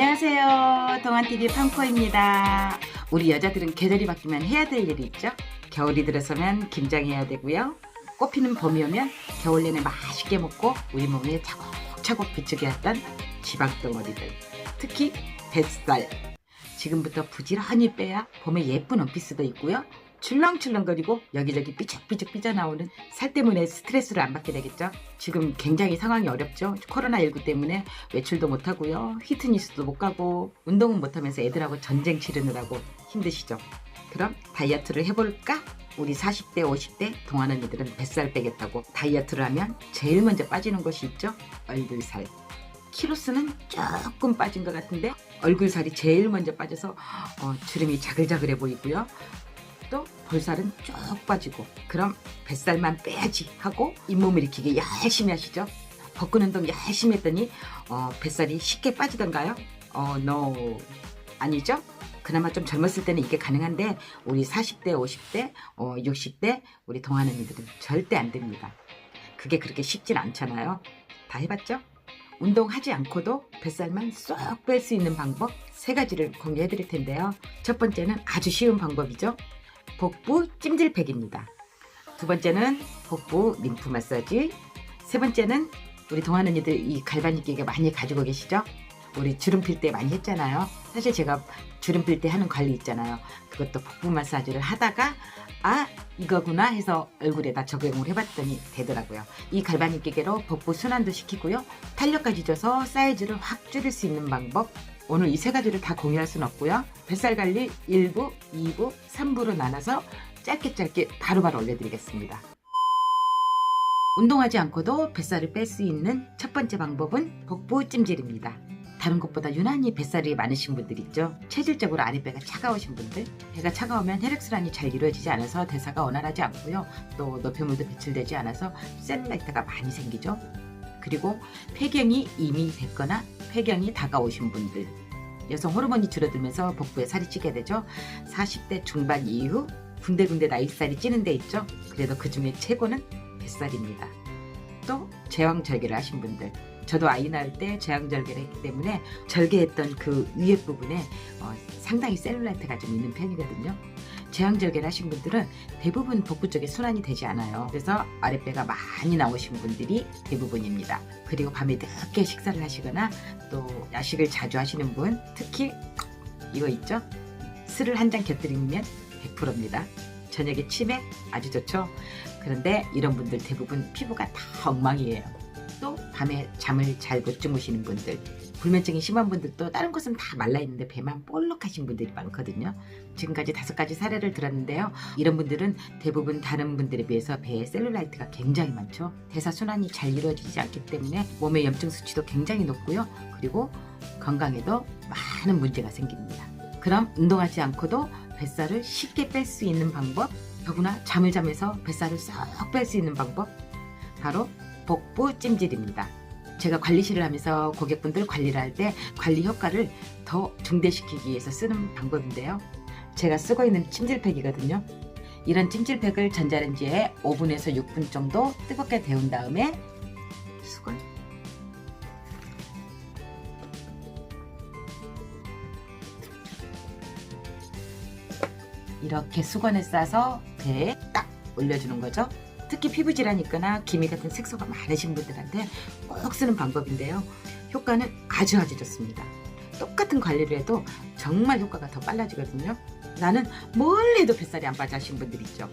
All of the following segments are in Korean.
안녕하세요. 동안TV 팡코입니다. 우리 여자들은 계절이 바뀌면 해야 될 일이 있죠? 겨울이 들어서면 김장해야 되고요. 꽃피는 봄이 오면 겨울 내내 맛있게 먹고 우리 몸에 차곡차곡 비추게 했던 지방덩어리들. 특히 뱃살. 지금부터 부지런히 빼야 봄에 예쁜 원피스도 있고요. 출렁출렁거리고 여기저기 삐죽삐죽 삐져나오는 살 때문에 스트레스를 안 받게 되겠죠. 지금 굉장히 상황이 어렵죠. 코로나19 때문에 외출도 못하고요. 히트니스도 못 가고 운동은 못하면서 애들하고 전쟁 치르느라고 힘드시죠. 그럼 다이어트를 해볼까? 우리 40대, 50대 동안 언니들은 뱃살 빼겠다고 다이어트를 하면 제일 먼저 빠지는 것이 있죠. 얼굴살. 키로수는 조금 빠진 것 같은데 얼굴살이 제일 먼저 빠져서 어, 주름이 자글자글해 보이고요. 또 볼살은 쭉 빠지고 그럼 뱃살만 빼야지 하고 잇몸 일으키기 열심히 하시죠. 복근 운동 열심히 했더니 어, 뱃살이 쉽게 빠지던가요? 어, no. 아니죠? 그나마 좀 젊었을 때는 이게 가능한데 우리 40대, 50대, 어, 60대 우리 동안 언니들은 절대 안 됩니다. 그게 그렇게 쉽진 않잖아요. 다 해봤죠? 운동하지 않고도 뱃살만 쏙 뺄 수 있는 방법 세 가지를 공유해 드릴 텐데요. 첫 번째는 아주 쉬운 방법이죠. 복부 찜질팩입니다. 두 번째는 복부 림프 마사지. 세 번째는 우리 동안 언니들 이 기계 많이 가지고 계시죠? 우리 주름 필 때 많이 했잖아요. 사실 제가 주름 필 때 하는 관리 있잖아요. 그것도 복부 마사지를 하다가 아 이거구나 해서 얼굴에다 적용을 해봤더니 되더라고요. 이 갈바닉 기계로 복부 순환도 시키고요. 탄력까지 줘서 사이즈를 확 줄일 수 있는 방법 오늘 이 세 가지를 다 공유할 수는 없고요. 뱃살 관리 1부, 2부, 3부로 나눠서 짧게 짧게 바로 바로 올려드리겠습니다. 운동하지 않고도 뱃살을 뺄 수 있는 첫 번째 방법은 복부 찜질입니다. 다른 것보다 유난히 뱃살이 많으신 분들 있죠. 체질적으로 아랫배가 차가우신 분들. 배가 차가우면 혈액순환이 잘 이루어지지 않아서 대사가 원활하지 않고요. 또 노폐물도 배출되지 않아서 셀룰라이트가 많이 생기죠. 그리고 폐경이 이미 됐거나 폐경이 다가오신 분들. 여성 호르몬이 줄어들면서 복부에 살이 찌게 되죠. 40대 중반 이후 군데군데 나이살이 찌는 데 있죠. 그래도 그 중에 최고는 뱃살입니다. 또 제왕절개를 하신 분들. 저도 아이 낳을 때 제왕절개를 했기 때문에 절개했던 그 위에 부분에 어, 상당히 셀룰라이트가 좀 있는 편이거든요. 제왕절개를 하신 분들은 대부분 복부 쪽에 순환이 되지 않아요. 그래서 아랫배가 많이 나오신 분들이 대부분입니다. 그리고 밤에 늦게 식사를 하시거나 또 야식을 자주 하시는 분, 특히 이거 있죠? 술을 한 잔 곁들이면 100%입니다. 저녁에 치맥 아주 좋죠? 그런데 이런 분들 대부분 피부가 다 엉망이에요. 또 밤에 잠을 잘 못 주무시는 분들 불면증이 심한 분들도 다른 곳은 다 말라있는데 배만 볼록하신 분들이 많거든요. 지금까지 다섯 가지 사례를 들었는데요. 이런 분들은 대부분 다른 분들에 비해서 배에 셀룰라이트가 굉장히 많죠. 대사순환이 잘 이루어지지 않기 때문에 몸의 염증 수치도 굉장히 높고요. 그리고 건강에도 많은 문제가 생깁니다. 그럼 운동하지 않고도 뱃살을 쉽게 뺄 수 있는 방법, 더구나 잠을 자면서 뱃살을 쏙 뺄 수 있는 방법, 바로 복부 찜질입니다. 제가 관리실을 하면서 고객분들 관리를 할 때 관리 효과를 더 증대시키기 위해서 쓰는 방법인데요. 제가 쓰고 있는 찜질팩이거든요. 이런 찜질팩을 전자레인지에 5분에서 6분 정도 뜨겁게 데운 다음에 수건 이렇게 수건에 싸서 배에 딱 올려주는 거죠. 특히 피부 질환이 있거나 기미 같은 색소가 많으신 분들한테 꼭 쓰는 방법인데요. 효과는 아주 아주 좋습니다. 똑같은 관리를 해도 정말 효과가 더 빨라지거든요. 나는 뭘 해도 뱃살이 안 빠져 하신 분들 있죠.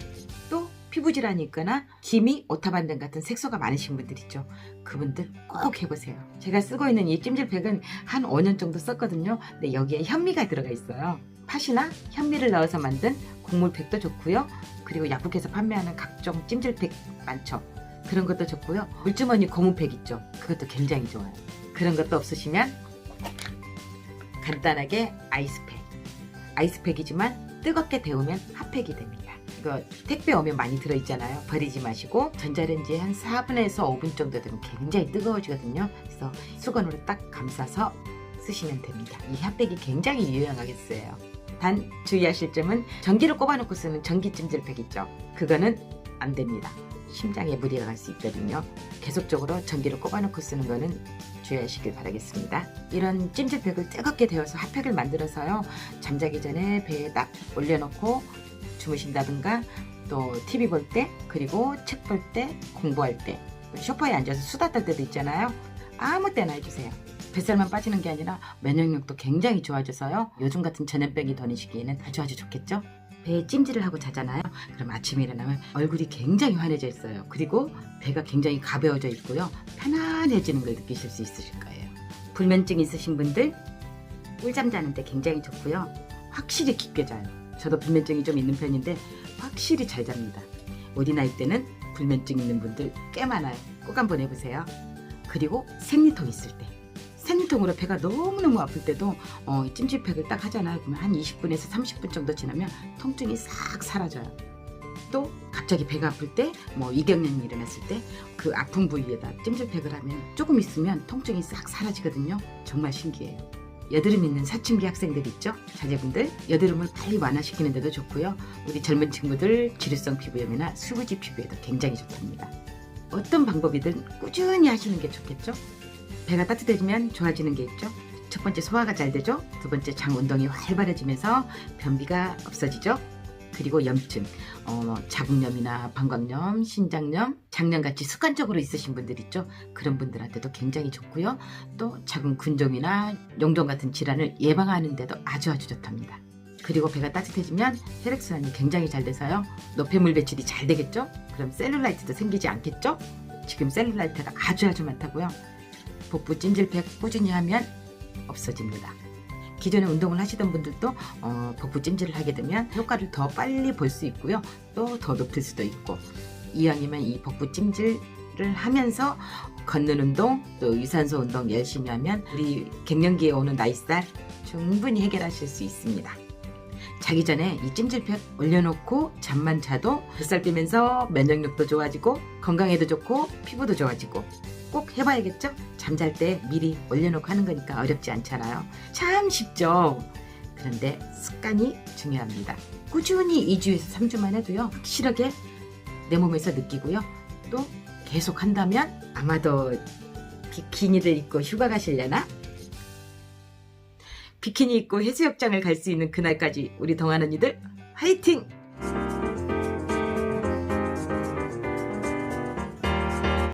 또 피부 질환이 있거나 기미, 오타반등 같은 색소가 많으신 분들 있죠. 그분들 꼭 해보세요. 제가 쓰고 있는 이 찜질팩은 한 5년 정도 썼거든요. 근데 여기에 현미가 들어가 있어요. 팥이나 현미를 넣어서 만든 곡물팩도 좋고요. 그리고 약국에서 판매하는 각종 찜질팩 많죠. 그런 것도 좋고요. 물주머니 고무팩 있죠. 그것도 굉장히 좋아요. 그런 것도 없으시면 간단하게 아이스팩. 아이스팩이지만 뜨겁게 데우면 핫팩이 됩니다. 이거 택배 오면 많이 들어있잖아요. 버리지 마시고 전자레인지에 한 4분에서 5분 정도 되면 굉장히 뜨거워지거든요. 그래서 수건으로 딱 감싸서 쓰시면 됩니다. 이 핫팩이 굉장히 유용하겠어요. 단 주의하실 점은 전기를 꼽아놓고 쓰는 전기 찜질팩 있죠. 그거는 안 됩니다. 심장에 무리가 갈 수 있거든요. 계속적으로 전기를 꼽아놓고 쓰는 거는 주의하시길 바라겠습니다. 이런 찜질팩을 뜨겁게 데워서 핫팩을 만들어서요. 잠자기 전에 배에 딱 올려놓고 주무신다든가 또 TV 볼 때 그리고 책 볼 때 공부할 때 소파에 앉아서 수다 떨 때도 있잖아요. 아무 때나 해주세요. 뱃살만 빠지는 게 아니라 면역력도 굉장히 좋아져서요. 요즘 같은 전염병이 도는 시기에는 아주 아주 좋겠죠? 배에 찜질을 하고 자잖아요. 그럼 아침에 일어나면 얼굴이 굉장히 환해져 있어요. 그리고 배가 굉장히 가벼워져 있고요. 편안해지는 걸 느끼실 수 있으실 거예요. 불면증 있으신 분들 꿀잠 자는데 굉장히 좋고요. 확실히 깊게 자요. 저도 불면증이 좀 있는 편인데 확실히 잘 잡니다. 우리 나이 때는 불면증 있는 분들 꽤 많아요. 꼭 한번 해보세요. 그리고 생리통 있을 때 생리통으로 배가 너무너무 아플 때도 어, 이 찜질팩을 딱 하잖아요. 그러면 한 20분에서 30분 정도 지나면 통증이 싹 사라져요. 또 갑자기 배가 아플 때 뭐 이경련이 일어났을 때 그 아픈 부위에다 찜질팩을 하면 조금 있으면 통증이 싹 사라지거든요. 정말 신기해요. 여드름 있는 사춘기 학생들 있죠? 자제분들 여드름을 빨리 완화시키는 데도 좋고요. 우리 젊은 친구들 지루성 피부염이나 수부지 피부에도 굉장히 좋답니다. 어떤 방법이든 꾸준히 하시는 게 좋겠죠? 배가 따뜻해지면 좋아지는 게 있죠. 첫 번째 소화가 잘 되죠. 두 번째 장 운동이 활발해지면서 변비가 없어지죠. 그리고 염증, 어, 자궁염이나 방광염, 신장염, 장염같이 습관적으로 있으신 분들 있죠. 그런 분들한테도 굉장히 좋고요. 또 자궁 근종이나 용종 같은 질환을 예방하는 데도 아주 아주 좋답니다. 그리고 배가 따뜻해지면 혈액순환이 굉장히 잘 돼서요. 노폐물 배출이 잘 되겠죠? 그럼 셀룰라이트도 생기지 않겠죠? 지금 셀룰라이트가 아주 아주 많다고요. 복부 찜질팩 꾸준히 하면 없어집니다. 기존에 운동을 하시던 분들도 어, 복부 찜질을 하게 되면 효과를 더 빨리 볼 수 있고요. 또 더 높일 수도 있고 이왕이면 이 복부 찜질을 하면서 걷는 운동 또 유산소 운동 열심히 하면 우리 갱년기에 오는 나이살 충분히 해결하실 수 있습니다. 자기 전에 이 찜질팩 올려놓고 잠만 자도 뱃살 빼면서 면역력도 좋아지고 건강에도 좋고 피부도 좋아지고 꼭 해봐야겠죠? 잠잘 때 미리 올려놓고 하는 거니까 어렵지 않잖아요. 참 쉽죠? 그런데 습관이 중요합니다. 꾸준히 2주에서 3주만 해도요, 확실하게 내 몸에서 느끼고요. 또 계속 한다면 아마도 비키니를 입고 휴가 가시려나? 비키니 입고 해수욕장을 갈 수 있는 그날까지 우리 동안 언니들 화이팅!